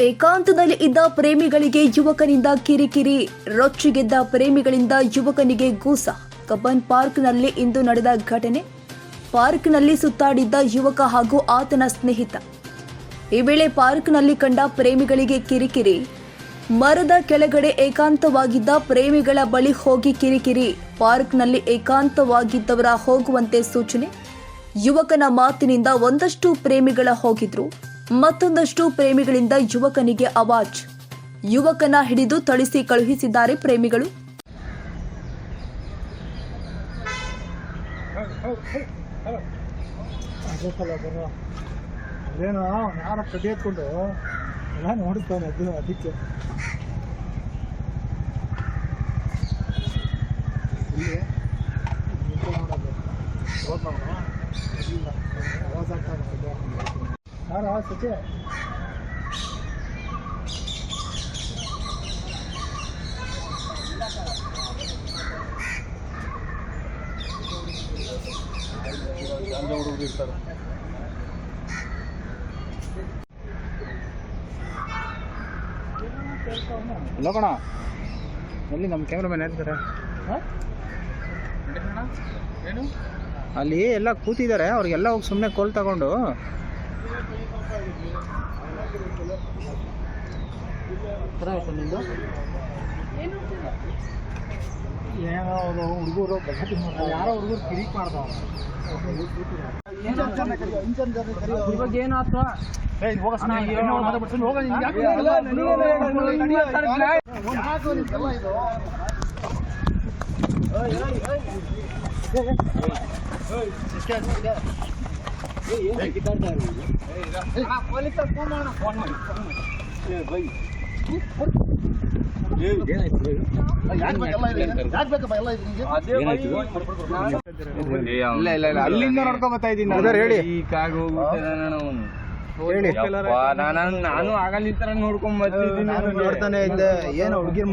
ಏಕಾಂತದಲ್ಲಿ ಇದ್ದ ಪ್ರೇಮಿಗಳಿಗೆ ಯುವಕನಿಂದ ಕಿರಿಕಿರಿ, ರೊಚ್ಚಿಗೆದ್ದ ಪ್ರೇಮಿಗಳಿಂದ ಯುವಕನಿಗೆ ಗೂಸ. ಕಬ್ಬನ್ ಪಾರ್ಕ್ನಲ್ಲಿ ಇಂದು ನಡೆದ ಘಟನೆ. ಪಾರ್ಕ್ನಲ್ಲಿ ಸುತ್ತಾಡಿದ್ದ ಯುವಕ ಹಾಗೂ ಆತನ ಸ್ನೇಹಿತ. ಈ ವೇಳೆ ಪಾರ್ಕ್ನಲ್ಲಿ ಕಂಡ ಪ್ರೇಮಿಗಳಿಗೆ ಕಿರಿಕಿರಿ. ಮರದ ಕೆಳಗಡೆ ಏಕಾಂತವಾಗಿದ್ದ ಪ್ರೇಮಿಗಳ ಬಳಿ ಹೋಗಿ ಕಿರಿಕಿರಿ. ಪಾರ್ಕ್ನಲ್ಲಿ ಏಕಾಂತವಾಗಿದ್ದವರ ಹೋಗುವಂತೆ ಸೂಚನೆ. ಯುವಕನ ಮಾತಿನಿಂದ ಒಂದಷ್ಟು ಪ್ರೇಮಿಗಳ ಹೋಗಿದ್ರು. ಮತ್ತೊಂದಷ್ಟು ಪ್ರೇಮಿಗಳಿಂದ ಯುವಕನಿಗೆ ಅವಾಜ್. ಯುವಕನ ಹಿಡಿದು ಥಳಿಸಿ ಕಳುಹಿಸಿದ್ದಾರೆ ಪ್ರೇಮಿಗಳು. ಅದೇನೋ ಯಾರ ಕಟ್ಟಿ ಎತ್ಕೊಂಡು ಎಲ್ಲ ನೋಡ್ತಾನೆ ಅದು, ಅದಕ್ಕೆ. ನೋಡೋದು? ಇಲ್ಲ ಆವಾಜ್ ಆಗ್ತಾನೆ ಅದು. ಯಾರ ಸಚೆ ಇಲ್ಲ ಕಣ. ಎಲ್ಲಿ ನಮ್ಮ ಕ್ಯಾಮ್ರಾಮನ್ ಯಾರಿದ್ದಾರೆ? ಅಲ್ಲಿ ಎಲ್ಲ ಕೂತಿದ್ದಾರೆ ಅವ್ರಿಗೆಲ್ಲ ಹೋಗಿ ಸುಮ್ಮನೆ ಕೋಲ್ ತಗೊಂಡು. ಏನೋ ಅವರು ಹುಡುಗರು ಯಾರೋ ಹುಡುಗರು ಕಿರಿಕ್ ಮಾಡ್ತಾವ ಇವಾಗ ಏನಾಯ್ತು ಇಲ್ಲ ಇಲ್ಲ ಇಲ್ಲ ಅಲ್ಲಿಂದ ನೋಡ್ಕೊಂಡ್ ಬರ್ತಾ ಇದ್ದೀನಿ ಹೇಳಿ ಹೇಳಿ ನಾನು ನಾನು ಆಗಲಿಂತರ ನೋಡ್ಕೊಂಡ್ ಬರ್ತಿದ್ದೀನಿ ನೋಡ್ತಾನೆ ಇದ್ದೆ ಏನು ಹುಡುಗಿರ್